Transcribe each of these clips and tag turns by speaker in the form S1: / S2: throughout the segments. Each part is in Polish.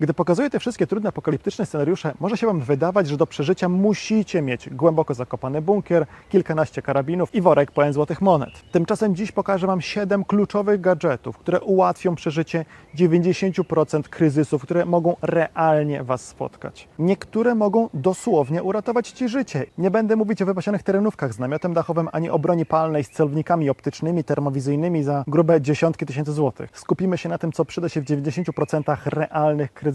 S1: Gdy pokazuję te wszystkie trudne apokaliptyczne scenariusze, może się Wam wydawać, że do przeżycia musicie mieć głęboko zakopany bunkier, kilkanaście karabinów i worek pełen złotych monet. Tymczasem dziś pokażę Wam 7 kluczowych gadżetów, które ułatwią przeżycie 90% kryzysów, które mogą realnie Was spotkać. Niektóre mogą dosłownie uratować Ci życie. Nie będę mówić o wypasionych terenówkach z namiotem dachowym, ani o broni palnej z celownikami optycznymi, termowizyjnymi za grube dziesiątki tysięcy złotych. Skupimy się na tym, co przyda się w 90% realnych kryzysów.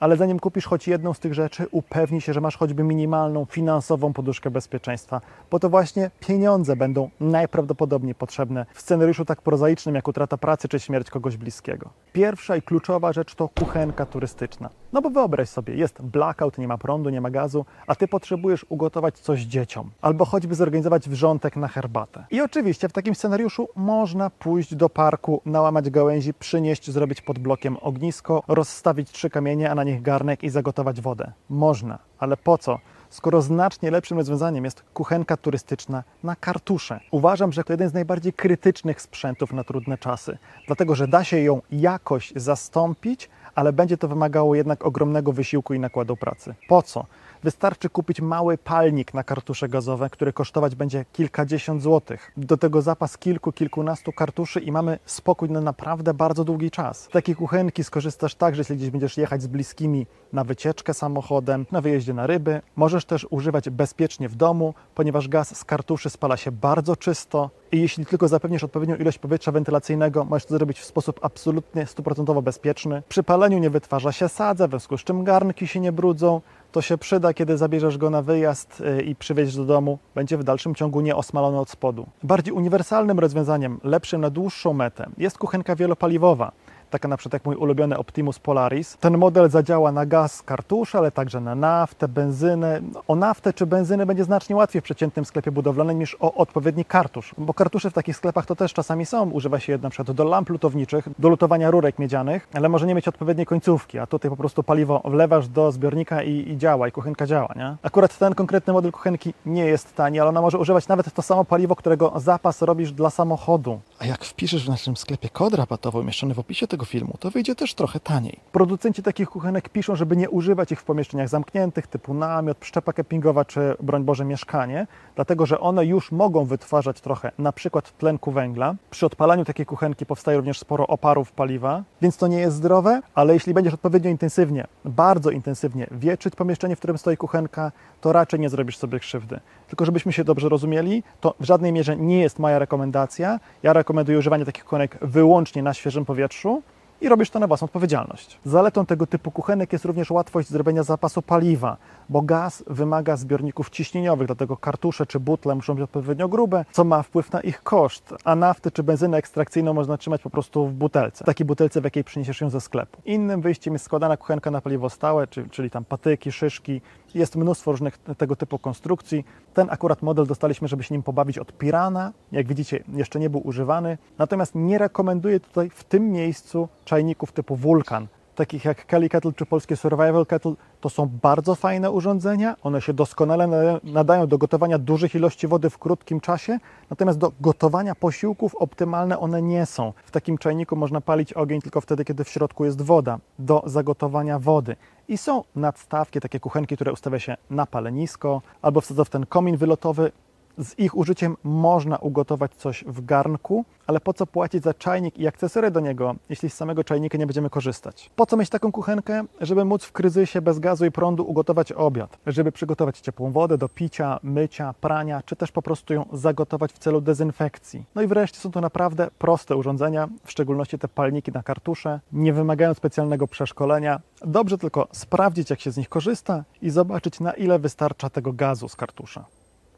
S1: Ale zanim kupisz choć jedną z tych rzeczy, upewnij się, że masz choćby minimalną finansową poduszkę bezpieczeństwa, bo to właśnie pieniądze będą najprawdopodobniej potrzebne w scenariuszu tak prozaicznym jak utrata pracy czy śmierć kogoś bliskiego. Pierwsza i kluczowa rzecz to kuchenka turystyczna. No bo wyobraź sobie, jest blackout, nie ma prądu, nie ma gazu, a ty potrzebujesz ugotować coś dzieciom, albo choćby zorganizować wrzątek na herbatę. I oczywiście w takim scenariuszu można pójść do parku, nałamać gałęzi, przynieść, zrobić pod blokiem ognisko, rozstawić trzy kamienie, a na nich garnek i zagotować wodę. Można, ale po co? skoro znacznie lepszym rozwiązaniem jest kuchenka turystyczna na kartusze. Uważam, że to jeden z najbardziej krytycznych sprzętów na trudne czasy, dlatego że da się ją jakoś zastąpić, ale będzie to wymagało jednak ogromnego wysiłku i nakładu pracy. Po co? Wystarczy kupić mały palnik na kartusze gazowe, który kosztować będzie kilkadziesiąt złotych. Do tego zapas kilku, kilkunastu kartuszy i mamy spokój na naprawdę bardzo długi czas. Z takiej kuchenki skorzystasz także, jeśli gdzieś będziesz jechać z bliskimi na wycieczkę samochodem, na wyjeździe na ryby. Możesz też używać bezpiecznie w domu, ponieważ gaz z kartuszy spala się bardzo czysto i jeśli tylko zapewnisz odpowiednią ilość powietrza wentylacyjnego, możesz to zrobić w sposób absolutnie stuprocentowo bezpieczny. Przy paleniu nie wytwarza się sadza, w związku z czym garnki się nie brudzą. To się przyda, kiedy zabierzesz go na wyjazd y, i przywieziesz do domu. Będzie w dalszym ciągu nieosmalony od spodu. Bardziej uniwersalnym rozwiązaniem, lepszym na dłuższą metę, jest kuchenka wielopaliwowa taka na przykład jak mój ulubiony Optimus Polaris. Ten model zadziała na gaz z kartusza, ale także na naftę, benzynę. No, O naftę czy benzynę będzie znacznie łatwiej w przeciętnym sklepie budowlanym niż o odpowiedni kartusz, bo kartusze w takich sklepach to też czasami są. Używa się je na przykład do lamp lutowniczych, do lutowania rurek miedzianych, ale może nie mieć odpowiedniej końcówki, a tutaj po prostu paliwo wlewasz do zbiornika i, i działa, i kuchenka działa, nie? Akurat ten konkretny model kuchenki nie jest tani, ale ona może używać nawet to samo paliwo, którego zapas robisz dla samochodu. A jak wpiszesz w naszym sklepie kod rabatowy umieszczony w opisie tego filmu, to wyjdzie też trochę taniej. Producenci takich kuchenek piszą, żeby nie używać ich w pomieszczeniach zamkniętych, typu namiot, przyczepa kempingowa czy, broń Boże, mieszkanie, dlatego że one już mogą wytwarzać trochę, na przykład tlenku węgla. Przy odpalaniu takiej kuchenki powstaje również sporo oparów paliwa, więc to nie jest zdrowe, ale jeśli będziesz odpowiednio intensywnie, bardzo intensywnie wieczyć pomieszczenie, w którym stoi kuchenka, to raczej nie zrobisz sobie krzywdy. Tylko żebyśmy się dobrze rozumieli, to w żadnej mierze nie jest moja rekomendacja. Ja rekomenduję używanie takich kuchenek wyłącznie na świeżym powietrzu i robisz to na własną odpowiedzialność. Zaletą tego typu kuchenek jest również łatwość zrobienia zapasu paliwa, bo gaz wymaga zbiorników ciśnieniowych, dlatego kartusze czy butle muszą być odpowiednio grube, co ma wpływ na ich koszt, a naftę czy benzynę ekstrakcyjną można trzymać po prostu w butelce, takiej butelce, w jakiej przyniesiesz ją ze sklepu. Innym wyjściem jest składana kuchenka na paliwo stałe, czyli, czyli tam patyki, szyszki. Jest mnóstwo różnych tego typu konstrukcji. Ten akurat model dostaliśmy, żeby się nim pobawić od Pirana. Jak widzicie, jeszcze nie był używany. Natomiast nie rekomenduję tutaj w tym miejscu czajników typu Vulkan, takich jak Kelly Kettle czy polskie Survival Kettle. To są bardzo fajne urządzenia. One się doskonale nadają- nadają do gotowania dużych ilości wody w krótkim czasie. Natomiast do gotowania posiłków optymalne one nie są. W takim czajniku można palić ogień tylko wtedy, kiedy w środku jest woda do zagotowania wody. I są nadstawki, takie kuchenki, które ustawia się na palenisko albo wsadza w ten komin wylotowy. Z ich użyciem można ugotować coś w garnku, ale po co płacić za czajnik i akcesoria do niego, jeśli z samego czajnika nie będziemy korzystać? Po co mieć taką kuchenkę? Żeby móc w kryzysie bez gazu i prądu ugotować obiad, żeby przygotować ciepłą wodę do picia, mycia, prania, czy też po prostu ją zagotować w celu dezynfekcji. No i wreszcie są to naprawdę proste urządzenia, w szczególności te palniki na kartusze, nie wymagają specjalnego przeszkolenia. Dobrze tylko sprawdzić, jak się z nich korzysta i zobaczyć, na ile wystarcza tego gazu z kartusza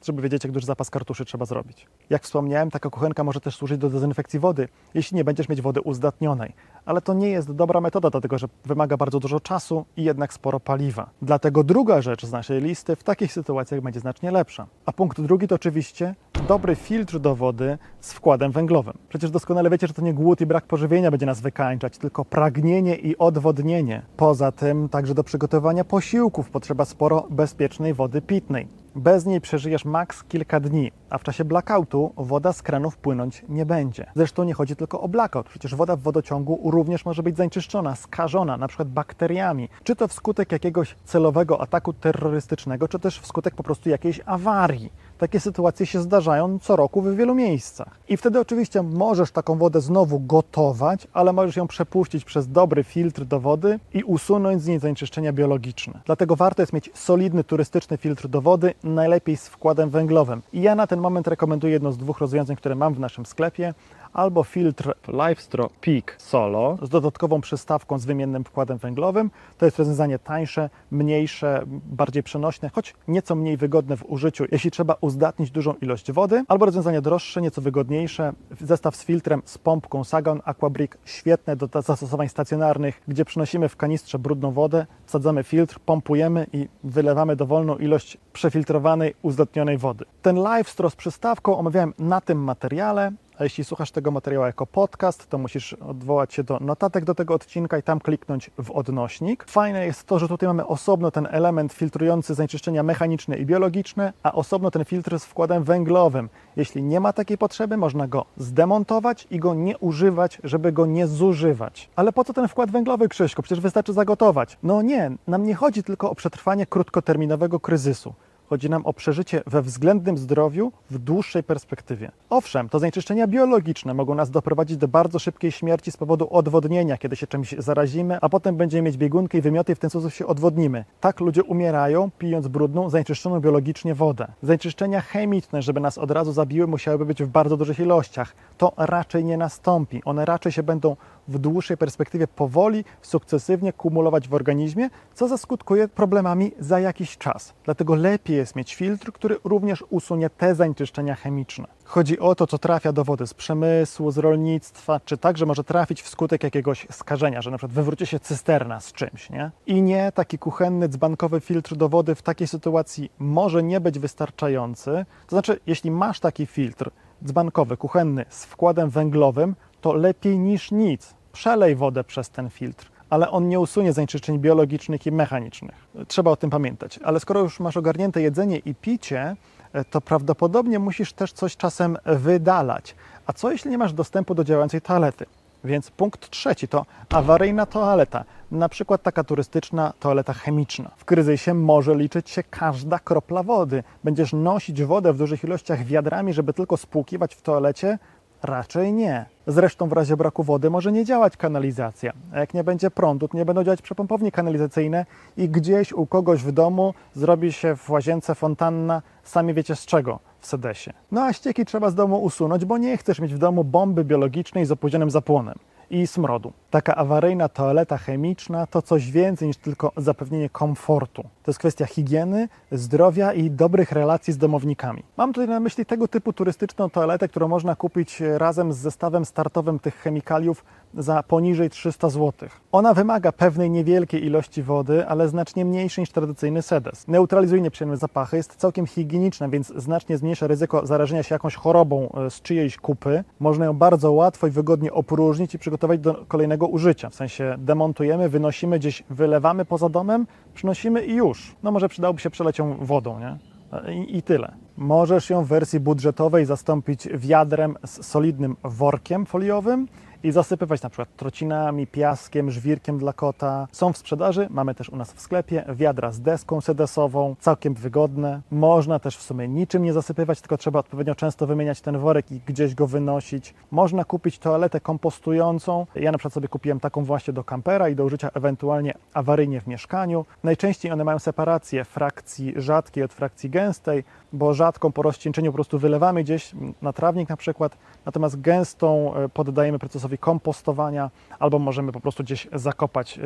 S1: żeby wiedzieć, jak duży zapas kartuszy trzeba zrobić. Jak wspomniałem, taka kuchenka może też służyć do dezynfekcji wody, jeśli nie będziesz mieć wody uzdatnionej. Ale to nie jest dobra metoda, dlatego że wymaga bardzo dużo czasu i jednak sporo paliwa. Dlatego druga rzecz z naszej listy w takich sytuacjach będzie znacznie lepsza. A punkt drugi to oczywiście dobry filtr do wody z wkładem węglowym. Przecież doskonale wiecie, że to nie głód i brak pożywienia będzie nas wykańczać, tylko pragnienie i odwodnienie. Poza tym także do przygotowania posiłków potrzeba sporo bezpiecznej wody pitnej. Bez niej przeżyjesz maks kilka dni, a w czasie blackoutu woda z kranów płynąć nie będzie. Zresztą nie chodzi tylko o blackout, przecież woda w wodociągu również może być zanieczyszczona, skażona, na przykład bakteriami, czy to wskutek jakiegoś celowego ataku terrorystycznego, czy też wskutek po prostu jakiejś awarii. Takie sytuacje się zdarzają co roku w wielu miejscach. I wtedy oczywiście możesz taką wodę znowu gotować, ale możesz ją przepuścić przez dobry filtr do wody i usunąć z niej zanieczyszczenia biologiczne. Dlatego warto jest mieć solidny turystyczny filtr do wody, najlepiej z wkładem węglowym. I ja na ten moment rekomenduję jedno z dwóch rozwiązań, które mam w naszym sklepie albo filtr Lifestro Peak Solo z dodatkową przystawką z wymiennym wkładem węglowym. To jest rozwiązanie tańsze, mniejsze, bardziej przenośne, choć nieco mniej wygodne w użyciu, jeśli trzeba uzdatnić dużą ilość wody, albo rozwiązanie droższe, nieco wygodniejsze, zestaw z filtrem z pompką Sagon Aquabrick, świetne do zastosowań stacjonarnych, gdzie przynosimy w kanistrze brudną wodę, wsadzamy filtr, pompujemy i wylewamy dowolną ilość przefiltrowanej, uzdatnionej wody. Ten Lifestro z przystawką omawiałem na tym materiale, a jeśli słuchasz tego materiału jako podcast, to musisz odwołać się do notatek do tego odcinka i tam kliknąć w odnośnik. Fajne jest to, że tutaj mamy osobno ten element filtrujący zanieczyszczenia mechaniczne i biologiczne, a osobno ten filtr z wkładem węglowym. Jeśli nie ma takiej potrzeby, można go zdemontować i go nie używać, żeby go nie zużywać. Ale po co ten wkład węglowy, Krzyśku? Przecież wystarczy zagotować. No nie, nam nie chodzi tylko o przetrwanie krótkoterminowego kryzysu. Chodzi nam o przeżycie we względnym zdrowiu w dłuższej perspektywie. Owszem, to zanieczyszczenia biologiczne mogą nas doprowadzić do bardzo szybkiej śmierci z powodu odwodnienia, kiedy się czymś zarazimy, a potem będziemy mieć biegunkę i wymioty i w ten sposób się odwodnimy. Tak ludzie umierają, pijąc brudną, zanieczyszczoną biologicznie wodę. Zanieczyszczenia chemiczne, żeby nas od razu zabiły, musiałyby być w bardzo dużych ilościach. To raczej nie nastąpi. One raczej się będą w dłuższej perspektywie powoli, sukcesywnie kumulować w organizmie, co zaskutkuje problemami za jakiś czas. Dlatego lepiej jest mieć filtr, który również usunie te zanieczyszczenia chemiczne. Chodzi o to, co trafia do wody z przemysłu, z rolnictwa, czy także może trafić wskutek jakiegoś skażenia, że na przykład wywróci się cysterna z czymś, nie? I nie, taki kuchenny, dzbankowy filtr do wody w takiej sytuacji może nie być wystarczający. To znaczy, jeśli masz taki filtr dzbankowy, kuchenny z wkładem węglowym, to lepiej niż nic. Przelej wodę przez ten filtr, ale on nie usunie zanieczyszczeń biologicznych i mechanicznych. Trzeba o tym pamiętać. Ale skoro już masz ogarnięte jedzenie i picie, e, to prawdopodobnie musisz też coś czasem wydalać. A co jeśli nie masz dostępu do działającej toalety? Więc punkt trzeci to awaryjna toaleta, na przykład taka turystyczna toaleta chemiczna. W kryzysie może liczyć się każda kropla wody. Będziesz nosić wodę w dużych ilościach wiadrami, żeby tylko spłukiwać w toalecie? Raczej nie. Zresztą w razie braku wody może nie działać kanalizacja. A jak nie będzie prądu, to nie będą działać przepompownie kanalizacyjne i gdzieś u kogoś w domu zrobi się w łazience fontanna, sami wiecie z czego, w sedesie. No a ścieki trzeba z domu usunąć, bo nie chcesz mieć w domu bomby biologicznej z opóźnionym zapłonem i smrodu. Taka awaryjna toaleta chemiczna to coś więcej niż tylko zapewnienie komfortu. To jest kwestia higieny, zdrowia i dobrych relacji z domownikami. Mam tutaj na myśli tego typu turystyczną toaletę, którą można kupić razem z zestawem startowym tych chemikaliów za poniżej 300 zł. Ona wymaga pewnej niewielkiej ilości wody, ale znacznie mniejszej niż tradycyjny sedes. Neutralizuje nieprzyjemne zapachy, jest całkiem higieniczna, więc znacznie zmniejsza ryzyko zarażenia się jakąś chorobą e, z czyjejś kupy. Można ją bardzo łatwo i wygodnie opróżnić i przygotować do kolejnego użycia. W sensie demontujemy, wynosimy gdzieś, wylewamy poza domem, przynosimy i już. No może przydałoby się przeleć ją wodą, nie? I, I, tyle. Możesz ją w wersji budżetowej zastąpić wiadrem z solidnym workiem foliowym i zasypywać na przykład trocinami, piaskiem, żwirkiem dla kota. Są w sprzedaży, mamy też u nas w sklepie wiadra z deską sedesową, całkiem wygodne. Można też w sumie niczym nie zasypywać, tylko trzeba odpowiednio często wymieniać ten worek i gdzieś go wynosić. Można kupić toaletę kompostującą. Ja na przykład sobie kupiłem taką właśnie do kampera i do użycia ewentualnie awaryjnie w mieszkaniu. Najczęściej one mają separację frakcji rzadkiej od frakcji gęstej, bo rzadką po rozcieńczeniu po prostu wylewamy gdzieś na trawnik na przykład, natomiast gęstą e, poddajemy procesowi kompostowania albo możemy po prostu gdzieś zakopać e,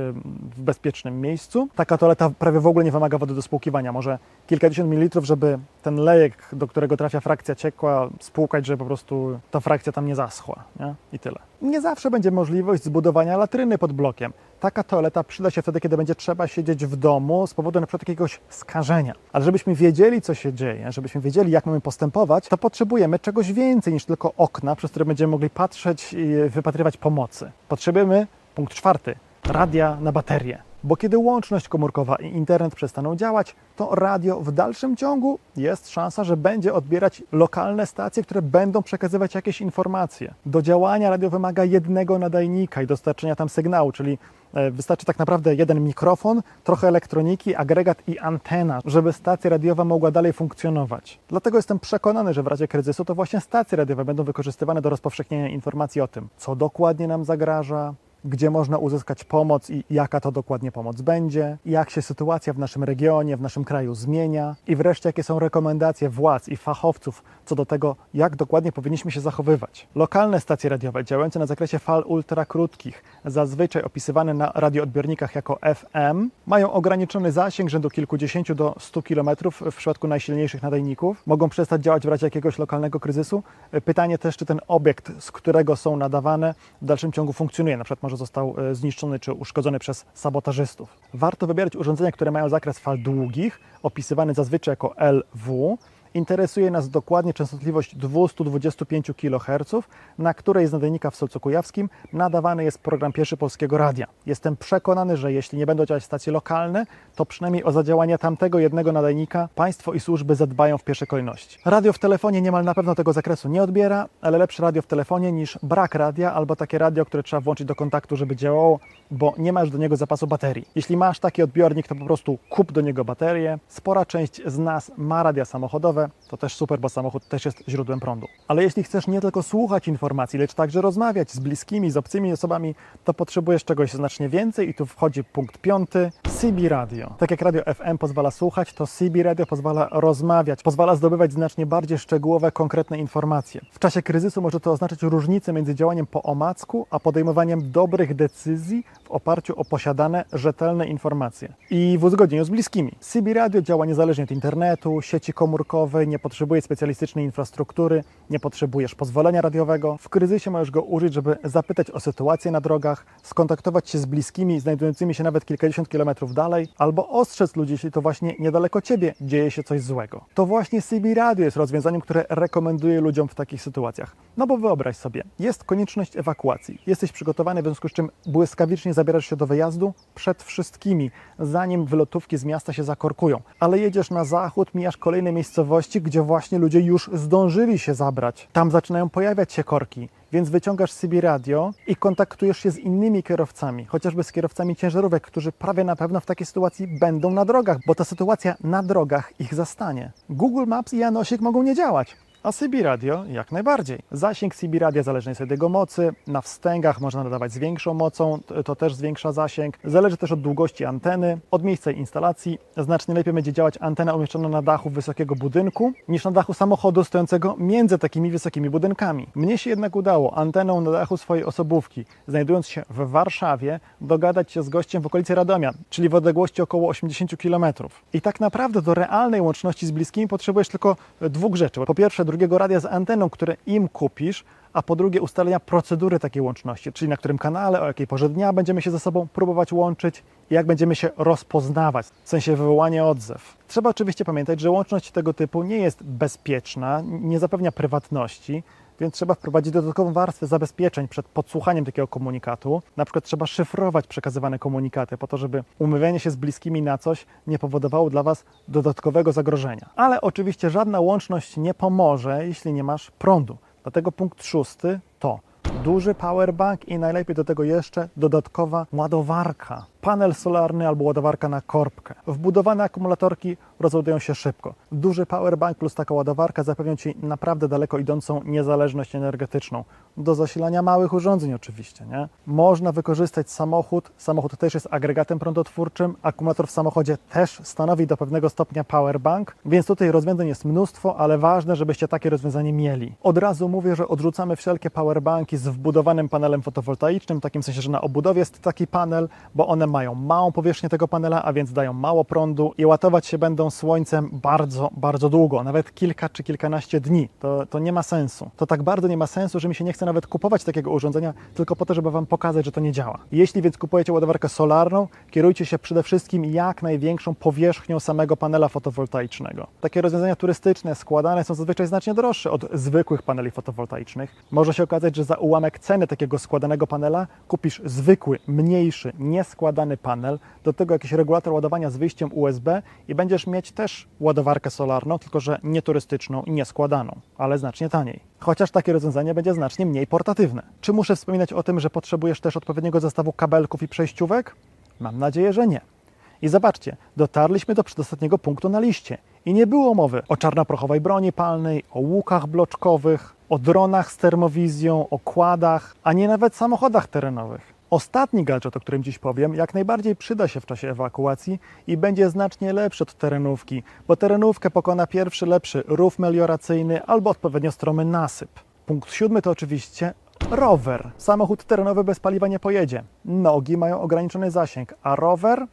S1: w bezpiecznym miejscu. Taka toaleta prawie w ogóle nie wymaga wody do spłukiwania, może kilkadziesiąt mililitrów, żeby ten lejek, do którego trafia frakcja ciekła, spłukać, żeby po prostu ta frakcja tam nie zaschła nie? i tyle. Nie zawsze będzie możliwość zbudowania latryny pod blokiem. Taka toaleta przyda się wtedy, kiedy będzie trzeba siedzieć w domu z powodu przykład jakiegoś skażenia. Ale żebyśmy wiedzieli, co się dzieje, żebyśmy wiedzieli, jak mamy postępować, to potrzebujemy czegoś więcej niż tylko okna, przez które będziemy mogli patrzeć i wypatrywać pomocy. Potrzebujemy, punkt czwarty, radia na baterię. Bo kiedy łączność komórkowa i internet przestaną działać, to radio w dalszym ciągu jest szansa, że będzie odbierać lokalne stacje, które będą przekazywać jakieś informacje. Do działania radio wymaga jednego nadajnika i dostarczenia tam sygnału, czyli e, wystarczy tak naprawdę jeden mikrofon, trochę elektroniki, agregat i antena, żeby stacja radiowa mogła dalej funkcjonować. Dlatego jestem przekonany, że w razie kryzysu to właśnie stacje radiowe będą wykorzystywane do rozpowszechnienia informacji o tym, co dokładnie nam zagraża, gdzie można uzyskać pomoc i jaka to dokładnie pomoc będzie, jak się sytuacja w naszym regionie, w naszym kraju zmienia i wreszcie jakie są rekomendacje władz i fachowców co do tego, jak dokładnie powinniśmy się zachowywać. Lokalne stacje radiowe działające na zakresie fal ultrakrótkich, zazwyczaj opisywane na radioodbiornikach jako FM, mają ograniczony zasięg rzędu kilkudziesięciu do 100 km w przypadku najsilniejszych nadajników. Mogą przestać działać w razie jakiegoś lokalnego kryzysu. Pytanie też, czy ten obiekt, z którego są nadawane, w dalszym ciągu funkcjonuje. Na przykład może został e, zniszczony czy uszkodzony przez sabotażystów. Warto wybierać urządzenia, które mają zakres fal długich, opisywany zazwyczaj jako LW. Interesuje nas dokładnie częstotliwość 225 kHz, na której z nadajnika w Solcu Kujawskim nadawany jest program pierwszy Polskiego Radia. Jestem przekonany, że jeśli nie będą działać stacje lokalne, to przynajmniej o zadziałanie tamtego jednego nadajnika państwo i służby zadbają w pierwszej kolejności. Radio w telefonie niemal na pewno tego zakresu nie odbiera, ale lepsze radio w telefonie niż brak radia albo takie radio, które trzeba włączyć do kontaktu, żeby działało, bo nie masz do niego zapasu baterii. Jeśli masz taki odbiornik, to po prostu kup do niego baterię. Spora część z nas ma radia samochodowe, to też super, bo samochód też jest źródłem prądu. Ale jeśli chcesz nie tylko słuchać informacji, lecz także rozmawiać z bliskimi, z obcymi osobami, to potrzebujesz czegoś znacznie więcej i tu wchodzi punkt piąty, CB Radio. Tak jak radio FM pozwala słuchać, to CB Radio pozwala rozmawiać, pozwala zdobywać znacznie bardziej szczegółowe, konkretne informacje. W czasie kryzysu może to oznaczać różnicę między działaniem po omacku, a podejmowaniem dobrych decyzji w oparciu o posiadane, rzetelne informacje i w uzgodnieniu z bliskimi. CB Radio działa niezależnie od internetu, sieci komórkowej, nie potrzebuje specjalistycznej infrastruktury, nie potrzebujesz pozwolenia radiowego. W kryzysie możesz go użyć, żeby zapytać o sytuację na drogach, skontaktować się z bliskimi, znajdującymi się nawet kilkadziesiąt kilometrów dalej, albo ostrzec ludzi, jeśli to właśnie niedaleko ciebie dzieje się coś złego. To właśnie CB Radio jest rozwiązaniem, które rekomenduję ludziom w takich sytuacjach. No bo wyobraź sobie, jest konieczność ewakuacji. Jesteś przygotowany, w związku z czym błyskawicznie zabierasz się do wyjazdu przed wszystkimi, zanim wylotówki z miasta się zakorkują. Ale jedziesz na zachód, mijasz kolejne miejscowości, gdzie właśnie ludzie już zdążyli się zabrać. Tam zaczynają pojawiać się korki. Więc wyciągasz sobie radio i kontaktujesz się z innymi kierowcami, chociażby z kierowcami ciężarówek, którzy prawie na pewno w takiej sytuacji będą na drogach, bo ta sytuacja na drogach ich zastanie. Google Maps i Janosik mogą nie działać. A CB Radio jak najbardziej. Zasięg CB radia zależny jest od jego mocy. Na wstęgach można nadawać z większą mocą, to też zwiększa zasięg. Zależy też od długości anteny, od miejsca instalacji. Znacznie lepiej będzie działać antena umieszczona na dachu wysokiego budynku niż na dachu samochodu stojącego między takimi wysokimi budynkami. Mnie się jednak udało anteną na dachu swojej osobówki, znajdując się w Warszawie, dogadać się z gościem w okolicy Radomia, czyli w odległości około 80 km. I tak naprawdę do realnej łączności z bliskimi potrzebujesz tylko dwóch rzeczy. Po pierwsze, drugiego radia z anteną, które im kupisz, a po drugie ustalenia procedury takiej łączności, czyli na którym kanale, o jakiej porze dnia będziemy się ze sobą próbować łączyć i jak będziemy się rozpoznawać, w sensie wywołanie odzew. Trzeba oczywiście pamiętać, że łączność tego typu nie jest bezpieczna, nie zapewnia prywatności, więc trzeba wprowadzić dodatkową warstwę zabezpieczeń przed podsłuchaniem takiego komunikatu. Na przykład trzeba szyfrować przekazywane komunikaty po to, żeby umówienie się z bliskimi na coś nie powodowało dla Was dodatkowego zagrożenia. Ale oczywiście żadna łączność nie pomoże, jeśli nie masz prądu. Dlatego punkt szósty to duży powerbank i najlepiej do tego jeszcze dodatkowa ładowarka. Panel solarny albo ładowarka na korbkę. Wbudowane akumulatorki rozładują się szybko. Duży powerbank plus taka ładowarka zapewnią Ci naprawdę daleko idącą niezależność energetyczną. Do zasilania małych urządzeń oczywiście, nie? Można wykorzystać samochód. Samochód też jest agregatem prądotwórczym. Akumulator w samochodzie też stanowi do pewnego stopnia powerbank, więc tutaj rozwiązań jest mnóstwo, ale ważne, żebyście takie rozwiązanie mieli. Od razu mówię, że odrzucamy wszelkie powerbanki z wbudowanym panelem fotowoltaicznym, w takim sensie, że na obudowie jest taki panel, bo one mają małą powierzchnię tego panela, a więc dają mało prądu i ładować się będą słońcem bardzo, bardzo długo, nawet kilka czy kilkanaście dni. To, to nie ma sensu. To tak bardzo nie ma sensu, że mi się nie chce nawet kupować takiego urządzenia tylko po to, żeby Wam pokazać, że to nie działa. Jeśli więc kupujecie ładowarkę solarną, kierujcie się przede wszystkim jak największą powierzchnią samego panela fotowoltaicznego. Takie rozwiązania turystyczne składane są zazwyczaj znacznie droższe od zwykłych paneli fotowoltaicznych. Może się okazać, że za ułamek ceny takiego składanego panela kupisz zwykły, mniejszy, nieskładany składany panel, do tego jakiś regulator ładowania z wyjściem USB i będziesz mieć też ładowarkę solarną, tylko że nie turystyczną i nie składaną, ale znacznie taniej. Chociaż takie rozwiązanie będzie znacznie mniej portatywne. Czy muszę wspominać o tym, że potrzebujesz też odpowiedniego zestawu kabelków i przejściówek? Mam nadzieję, że nie. I zobaczcie, dotarliśmy do przedostatniego punktu na liście i nie było mowy o czarnoprochowej broni palnej, o łukach bloczkowych, o dronach z termowizją, o kładach, a nie nawet samochodach terenowych. Ostatni gadżet, o którym dziś powiem, jak najbardziej przyda się w czasie ewakuacji i będzie znacznie lepszy od terenówki, bo terenówkę pokona pierwszy lepszy rów melioracyjny albo odpowiednio stromy nasyp. Punkt siódmy to oczywiście rower. Samochód terenowy bez paliwa nie pojedzie. Nogi mają ograniczony zasięg, a rower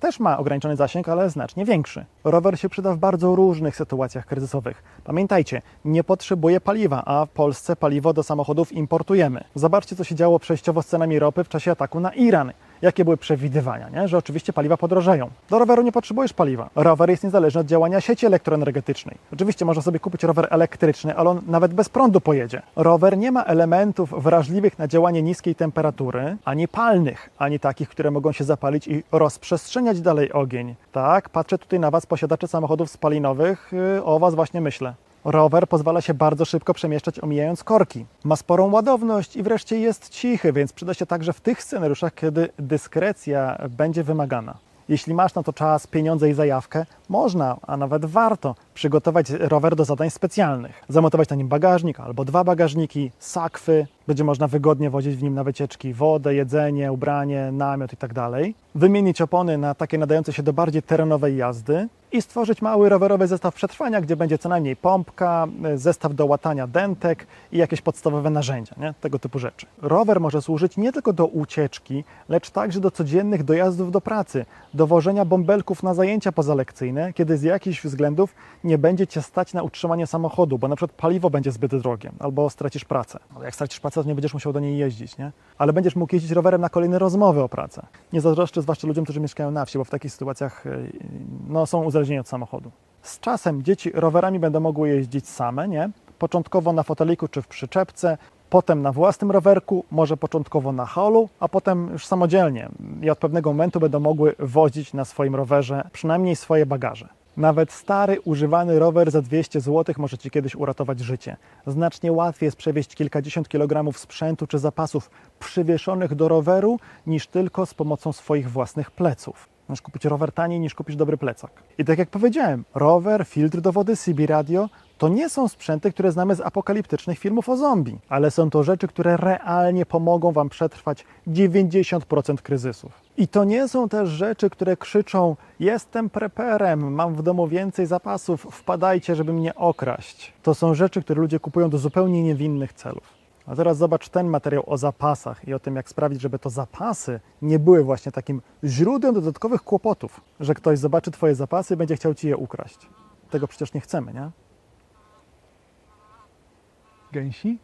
S1: też ma ograniczony zasięg, ale znacznie większy. Rower się przyda w bardzo różnych sytuacjach kryzysowych. Pamiętajcie, nie potrzebuje paliwa, a w Polsce paliwo do samochodów importujemy. Zobaczcie, co się działo przejściowo z cenami ropy w czasie ataku na Iran. Jakie były przewidywania, nie? że oczywiście paliwa podrożeją. Do roweru nie potrzebujesz paliwa. Rower jest niezależny od działania sieci elektroenergetycznej. Oczywiście można sobie kupić rower elektryczny, ale on nawet bez prądu pojedzie. Rower nie ma elementów wrażliwych na działanie niskiej temperatury, ani palnych, ani takich, które mogą się zapalić i rozprzestrzeniać dalej ogień. Tak, patrzę tutaj na Was, posiadacze samochodów spalinowych, yy, o Was właśnie myślę. Rower pozwala się bardzo szybko przemieszczać, omijając korki. Ma sporą ładowność i wreszcie jest cichy, więc przyda się także w tych scenariuszach, kiedy dyskrecja będzie wymagana. Jeśli masz na to czas, pieniądze i zajawkę, można, a nawet warto przygotować rower do zadań specjalnych. Zamontować na nim bagażnik albo dwa bagażniki, sakwy. Będzie można wygodnie wozić w nim na wycieczki wodę, jedzenie, ubranie, namiot itd. Wymienić opony na takie nadające się do bardziej terenowej jazdy i stworzyć mały rowerowy zestaw przetrwania, gdzie będzie co najmniej pompka, zestaw do łatania dentek i jakieś podstawowe narzędzia, nie? tego typu rzeczy. Rower może służyć nie tylko do ucieczki, lecz także do codziennych dojazdów do pracy, do wożenia bąbelków na zajęcia pozalekcyjne, kiedy z jakichś względów nie będzie cię stać na utrzymanie samochodu, bo na przykład paliwo będzie zbyt drogie, albo stracisz pracę. Ale jak stracisz pracę, to nie będziesz musiał do niej jeździć, nie? Ale będziesz mógł jeździć rowerem na kolejne rozmowy o pracę. Nie zazdroszczę zwłaszcza ludziom, którzy mieszkają na wsi, bo w takich sytuacjach y, no, są uzależnieni od samochodu. Z czasem dzieci rowerami będą mogły jeździć same, nie? Początkowo na foteliku czy w przyczepce, potem na własnym rowerku, może początkowo na holu, a potem już samodzielnie. I od pewnego momentu będą mogły wozić na swoim rowerze przynajmniej swoje bagaże. Nawet stary, używany rower za 200 zł może Ci kiedyś uratować życie. Znacznie łatwiej jest przewieźć kilkadziesiąt kilogramów sprzętu czy zapasów przywieszonych do roweru, niż tylko z pomocą swoich własnych pleców. Możesz kupić rower taniej niż kupisz dobry plecak. I tak jak powiedziałem, rower, filtr do wody, CB radio to nie są sprzęty, które znamy z apokaliptycznych filmów o zombie, ale są to rzeczy, które realnie pomogą Wam przetrwać 90% kryzysów. I to nie są też rzeczy, które krzyczą: Jestem preperem, mam w domu więcej zapasów, wpadajcie, żeby mnie okraść. To są rzeczy, które ludzie kupują do zupełnie niewinnych celów. A teraz zobacz ten materiał o zapasach i o tym, jak sprawić, żeby to zapasy nie były właśnie takim źródłem dodatkowych kłopotów, że ktoś zobaczy Twoje zapasy i będzie chciał Ci je ukraść. Tego przecież nie chcemy, nie? 更新。